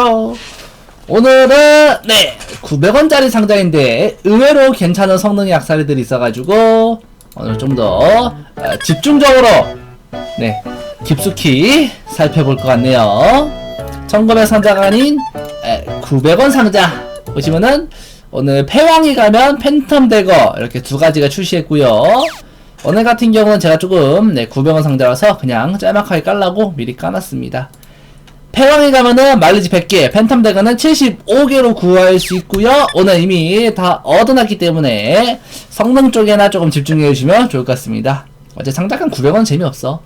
가시죠. 오늘은 네 900원짜리 상자인데 의외로 괜찮은 성능의 악사리들이 있어가지고 오늘 좀 더 집중적으로 네 깊숙이 살펴볼 것 같네요. 1900 상자가 아닌 에, 900원 상자 보시면은 오늘 패왕이 가면 팬텀 대거 이렇게 두 가지가 출시했고요. 오늘 같은 경우는 제가 조금 네 900원 상자라서 그냥 짤막하게 깔라고 미리 까놨습니다. 패왕에 가면은 마일리지 100개, 팬텀 대가는 75개로 구할 수 있고요. 오늘 이미 다 얻어놨기 때문에 성능 쪽에나 조금 집중해 주시면 좋을 것 같습니다. 어제 상자간 900원 재미없어.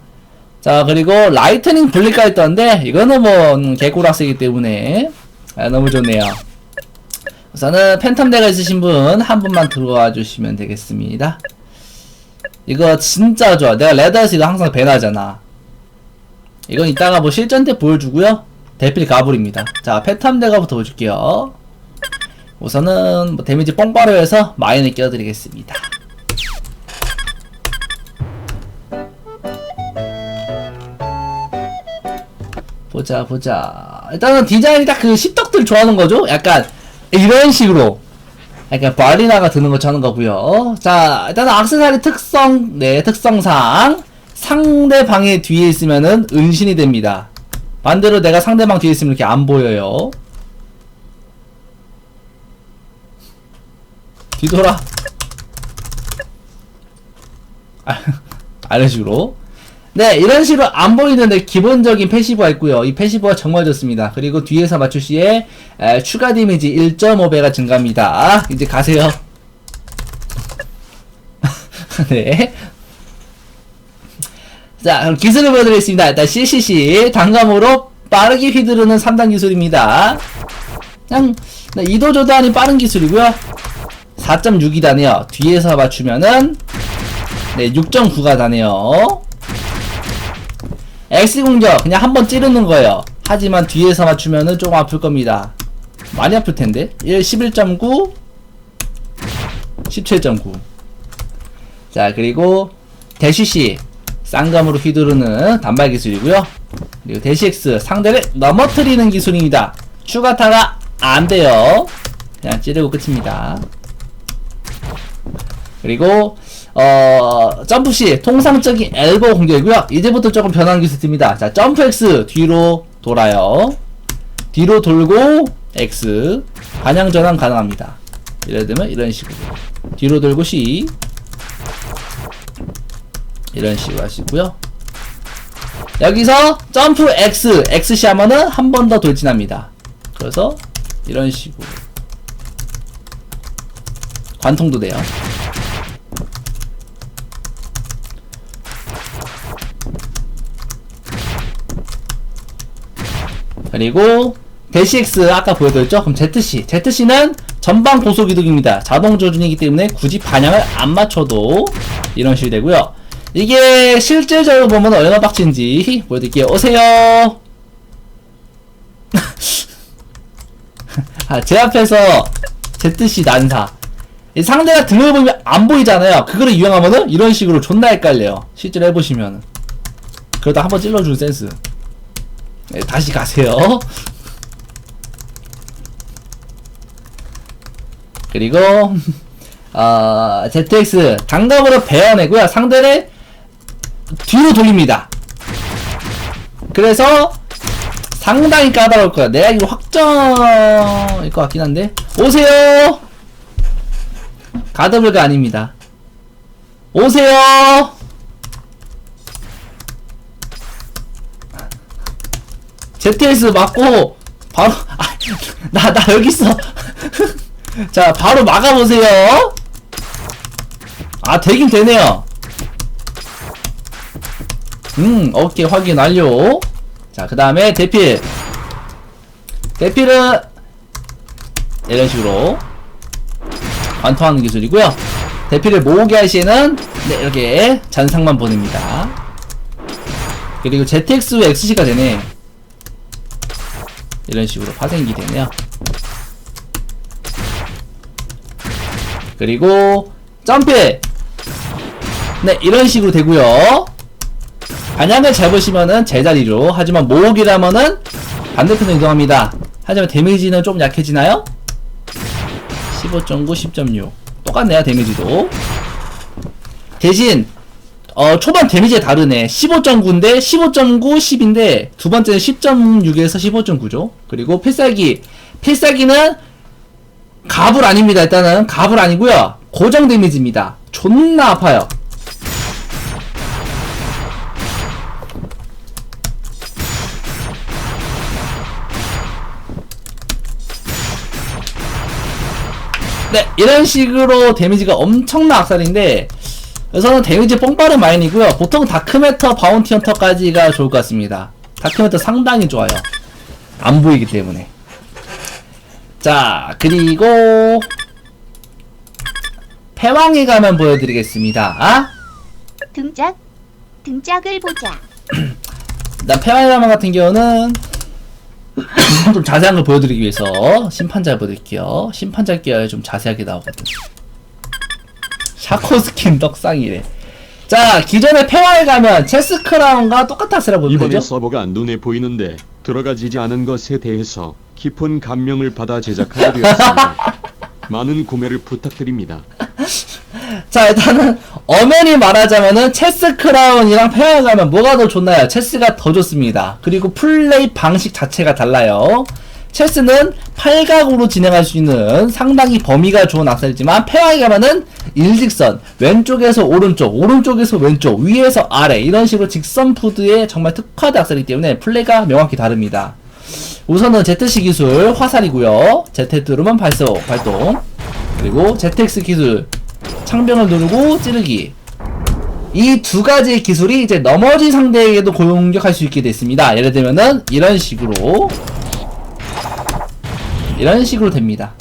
자 그리고 라이트닝 블리까지 떴는데 이거는 뭐 음, 개꾸락세기 때문에 아, 너무 좋네요. 우선은 팬텀 대가 있으신 분 한 분만 들어와 주시면 되겠습니다. 이거 진짜 좋아. 내가 레드에서 이거 항상 배나잖아. 이건 이따가 뭐 실전 때 보여주고요. 대필 가불입니다. 자, 패탐 대가부터 보여줄게요. 우선은 뭐 데미지 뽕바로 해서 마인을 끼워드리겠습니다. 보자, 보자. 일단은 디자인이 딱 그 십덕들 좋아하는 거죠? 약간 이런 식으로. 약간 바리나가 드는 것처럼 하는 거고요. 자, 일단은 악세사리 특성, 네, 특성상 상대방의 뒤에 있으면은 은신이 됩니다. 반대로 내가 상대방 뒤에 있으면 이렇게 안 보여요. 뒤돌아. 아, 이런 식으로. 네, 이런 식으로 안 보이는데 기본적인 패시브가 있고요. 이 패시브가 정말 좋습니다. 그리고 뒤에서 맞출 시에 에, 추가 데미지 1.5배가 증가합니다. 이제 가세요. 네. 자, 그럼 기술을 보여드리겠습니다. 일단 CCC 단감으로 빠르게 휘두르는 3단 기술입니다. 그냥 네, 이도 저도 아닌 빠른 기술이고요. 4.6이 다네요. 뒤에서 맞추면은 네, 6.9가 다네요. X 공격 그냥 한 번 찌르는 거예요. 하지만 뒤에서 맞추면은 조금 아플 겁니다. 많이 아플 텐데. 1 11.9 17.9 자, 그리고 대쉬씨 쌍감으로 휘두르는 단발 기술이고요. 그리고 대시X 상대를 넘어뜨리는 기술입니다. 추가타가 안 돼요. 그냥 찌르고 끝입니다. 그리고 어 점프 시 통상적인 엘보 공격이고요. 이제부터 조금 변한 기술 씁니다. 자 점프 X 뒤로 돌아요. 뒤로 돌고 X 반향 전환 가능합니다. 예를 들면 이런 식으로 뒤로 돌고 C 이런 식으로 하시고요. 여기서 점프 X, X시 하면은 한 번 더 돌진합니다. 그래서 이런 식으로 관통도 돼요. 그리고 대시 X 아까 보여드렸죠? 그럼 ZC, ZC는 전방 고속 이동입니다. 자동 조준이기 때문에 굳이 반향을 안 맞춰도 이런 식이 되고요. 이게 실제적으로 보면 얼마나 빡친지 보여드릴게요. 오세요. 아, 제 앞에서 ZC 난사. 이 상대가 등을 보면 안 보이잖아요. 그거를 이용하면은 이런 식으로 존나 헷갈려요. 실제로 해보시면. 그러다 한번 찔러주는 센스. 네, 다시 가세요. 그리고 어, ZX 당감으로 베어내고요. 상대를 뒤로 돌립니다. 그래서 상당히 까다로울 거야. 내가 이거 확정일 것 같긴 한데. 오세요! 가드블가 아닙니다. 오세요! ZS 맞고, 바로, 아, 나, 나 여기 있어. 자, 바로 막아보세요. 아, 되긴 되네요. 음, 오케이, 확인 완료. 자, 그 다음에 대필. 대필은 이런 식으로 완통하는 기술이고요. 대필을 모으게 할 시에는 네, 이렇게 잔상만 보냅니다. 그리고 ZX XC가 되네. 이런 식으로 파생이 되네요. 그리고 점프 네 이런 식으로 되고요 반향을 잘 보시면은 제자리로 하지만 모으기라면은 반대편으로 이동합니다. 하지만 데미지는 좀 약해지나요? 15.9, 10.6 똑같네요 데미지도. 대신 어 초반 데미지가 다르네. 15.9인데 15.9, 10인데 두 번째는 10.6에서 15.9죠. 그리고 필살기. 필살기는 갑을 아닙니다 일단은. 갑을 아니고요. 고정 데미지입니다. 존나 아파요 네, 이런 식으로 데미지가 엄청난 악살인데, 우선은 데미지 뽕빠른 마인이고요. 보통 다크메터, 바운티 헌터까지가 좋을 것 같습니다. 다크메터 상당히 좋아요. 안 보이기 때문에. 자, 그리고, 패왕에 가면 보여드리겠습니다. 아? 등짝 등짝을 보자. 나 패왕에 가면 같은 경우는, 좀 자세한 걸 보여드리기 위해서 심판자 보여드릴게요. 심판자 끼어야 좀 자세하게 나오거든. 샤코 스킨 떡상이래. 자, 기존의 패화에 가면 체스 크라운과 똑같았으라 보면 이번에 되죠? 서버가 눈에 보이는데 들어가지지 않은 것에 대해서 깊은 감명을 받아 제작하게 되었습니다. 많은 구매를 부탁드립니다. 자, 일단은 엄연히 말하자면은 체스 크라운이랑 패화에 가면 뭐가 더 좋나요? 체스가 더 좋습니다. 그리고 플레이 방식 자체가 달라요. 체스는 팔각으로 진행할 수 있는 상당히 범위가 좋은 악셀이지만 패화에 가면은 일직선 왼쪽에서 오른쪽 오른쪽에서 왼쪽 위에서 아래 이런 식으로 직선 푸드에 정말 특화된 악셀이기 때문에 플레이가 명확히 다릅니다 우선은 ZC 기술 화살이고요 Z 누르면 발소 발동 그리고 ZX 기술 창병을 누르고 찌르기 이 두 가지의 기술이 이제 너머지 상대에게도 공격할 수 있게 됐습니다 예를 들면은 이런 식으로 이런 식으로 됩니다.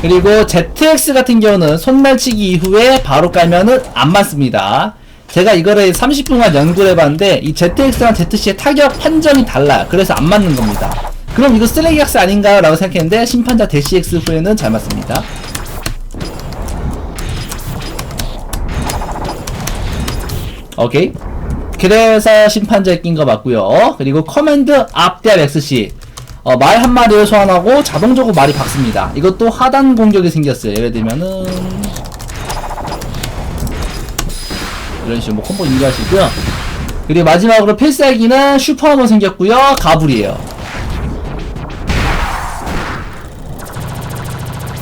그리고 ZX 같은 경우는 손날치기 이후에 바로 깔면은 안 맞습니다. 제가 이거를 30분간 연구를 해봤는데 이 ZX랑 ZC의 타격 판정이 달라요. 그래서 안 맞는 겁니다. 그럼 이거 쓰레기 학스 아닌가요? 라고 생각했는데 심판자 대시X 후에는 잘 맞습니다. 오케이. 그래서 심판자에 낀 거 맞고요. 그리고 커맨드 앞대합 XC. 어, 말 한마디를 소환하고 자동적으로 말이 박습니다. 이것도 하단 공격이 생겼어요. 예를 들면은 이런 식으로 뭐 콤보 인지할 수 있고요. 그리고 마지막으로 필살기는 슈퍼하머 생겼고요. 가불이에요.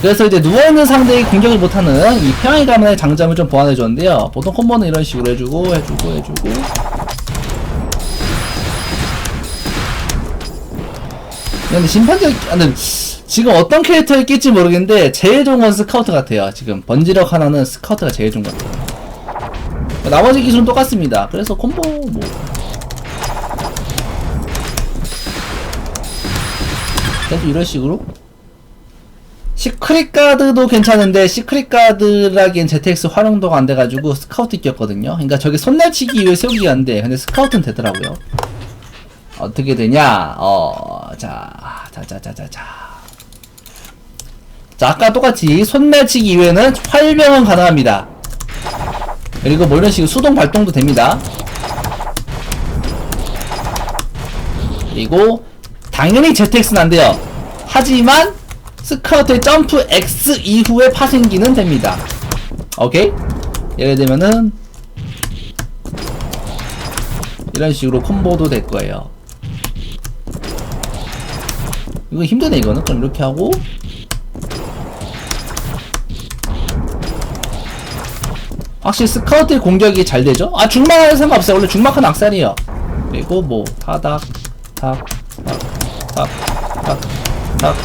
그래서 이제 누워있는 상대의 공격을 못하는 이 가문의 장점을 좀 보완해줬는데요. 보통 콤보는 이런 식으로 해주고, 해주고, 해주고. 근데 심판적, 아, 근데 지금 어떤 캐릭터를 낄지 모르겠는데, 제일 좋은 건 스카우트 같아요. 지금 번지력 하나는 스카우트가 제일 좋은 것 같아요. 나머지 기술은 똑같습니다. 그래서 콤보, 뭐. 계속 이런 식으로 시크릿 가드도 괜찮은데 시크릿 가드라기엔 ZX 활용도가 안 돼가지고 스카우트 끼었거든요. 그러니까 저게 손날치기 이후에 세우기가 안 돼. 근데 스카우트는 되더라고요. 어떻게 되냐? 어, 자, 자, 자, 자, 자, 자. 자, 아까 똑같이 손날치기 이후에는 활병은 가능합니다. 그리고 뭐 이런 식으로 수동 발동도 됩니다. 그리고 당연히 ZX는 안 돼요. 하지만 스카우트의 점프 X 이후에 파생기는 됩니다. 오케이? 예를 들면은 이런 식으로 콤보도 될 거예요. 이거 힘드네 이거는. 그럼 이렇게 하고 확실히 스카우트의 공격이 잘 되죠? 아 중마는 상관없어요. 원래 중마는 악살이에요. 그리고 뭐 타닥 탁탁탁탁탁탁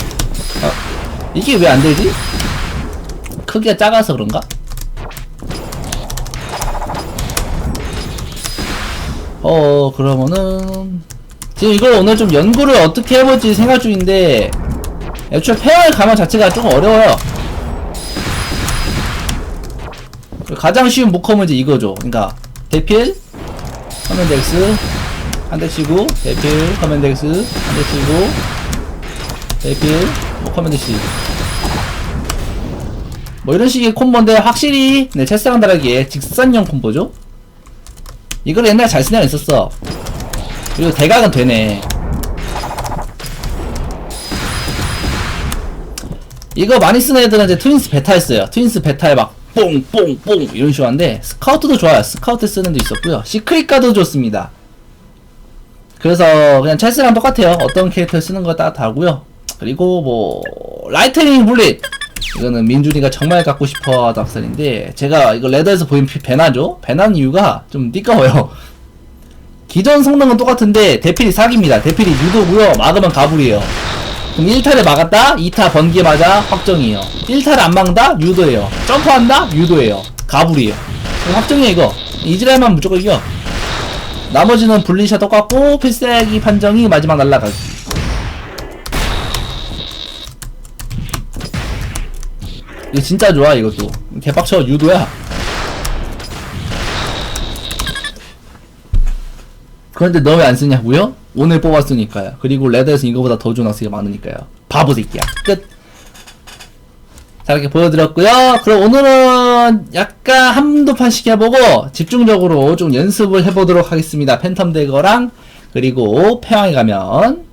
이게 왜 안 되지? 크기가 작아서 그런가? 어 그러면은 지금 이걸 오늘 좀 연구를 어떻게 해볼지 생각 중인데 애초에 페어의 가면 자체가 조금 어려워요 가장 쉬운 목컴은 이제 이거죠. 그러니까 대필 커맨드 X 한대 치고 대필 커맨드 X 한대 치고 대필 뭐 커맨드 C 뭐 이런 식의 콤보인데 확실히 네 체스랑 다르게 직선형 콤보죠. 이걸 옛날에 잘 애가 있었어. 그리고 대각은 되네. 이거 많이 쓰는 애들은 이제 트윈스 베타였어요. 트윈스 베타에 막 뽕뽕뽕 이런 식으로 하는데 스카우트도 좋아요. 스카우트 쓰는 데 있었고요. 시크릿 가도 좋습니다. 그래서 그냥 찰스랑 똑같아요. 어떤 캐릭터 쓰는 거에 따라 다르고요. 그리고 뭐 라이트닝 블릿! 이거는 민준이가 정말 갖고 싶어 하던 악셀인데 제가 이거 레더에서 보인 피- 배나죠? 배난 이유가 좀 띠까워요. 기존 성능은 똑같은데 대필이 사기입니다. 대필이 유도고요. 막으면 가불이에요 그럼 1타를 막았다? 2타 번개 맞아? 확정이에요. 1타를 안 막는다? 유도예요. 점프한다? 유도예요. 가불이에요. 확정이야 이거. 이즈라엘만 무조건 이겨. 나머지는 분리샷 똑같고 필살기 판정이 마지막 날라가기. 이거 진짜 좋아 이것도. 개빡쳐 유도야 그런데 너 왜 안 쓰냐고요? 오늘 뽑았으니까요 그리고 레드에서 이거보다 더 좋은 학생이 많으니까요 바보 새끼야 끝 자, 이렇게 보여드렸고요. 그럼 오늘은 약간 한두 판씩 해보고 집중적으로 좀 연습을 해보도록 하겠습니다. 팬텀 대거랑 그리고 패왕에 가면